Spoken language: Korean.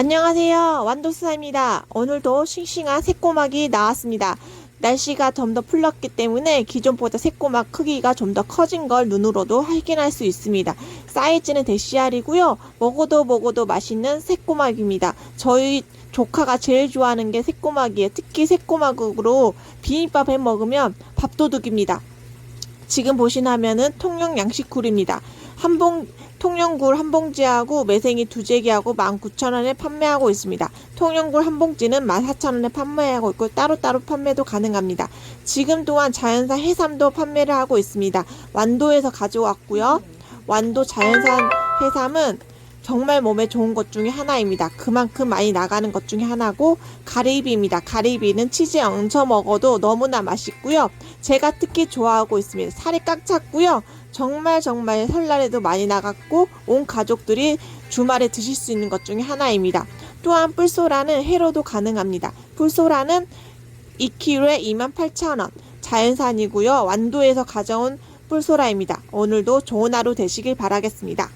안녕하세요. 완도스입니다. 오늘도 싱싱한 새꼬막이 나왔습니다. 날씨가 좀 더 풀렸기 때문에 기존보다 새꼬막 크기가 좀 더 커진 걸 눈으로도 확인할 수 있습니다. 사이즈는 대시알이고요. 먹어도 먹어도 맛있는 새꼬막입니다. 저희 조카가 제일 좋아하는 게 새꼬막이에요. 특히 새꼬막으로 비빔밥 해 먹으면 밥도둑입니다. 지금 보시나면은 통영 양식굴입니다. 한 봉, 통영굴 한 봉지하고 매생이 두 제기하고 19,000원에 판매하고 있습니다. 통영굴 한 봉지는 14,000원에 판매하고 있고 따로따로 판매도 가능합니다. 지금 또한 자연산 해삼도 판매를 하고 있습니다. 완도에서 가져왔고요. 완도 자연산 해삼은 정말 몸에 좋은 것 중에 하나입니다. 그만큼 많이 나가는 것 중에 하나고 가리비입니다. 가리비는 치즈에 얹어 먹어도 너무나 맛있고요. 제가 특히 좋아하고 있습니다. 살이 꽉 찼고요. 정말 정말 설날에도 많이 나갔고 온 가족들이 주말에 드실 수 있는 것 중에 하나입니다. 또한 뿔소라는 회로도 가능합니다. 뿔소라는 2kg에 28,000원 자연산이고요. 완도에서 가져온 뿔소라입니다. 오늘도 좋은 하루 되시길 바라겠습니다.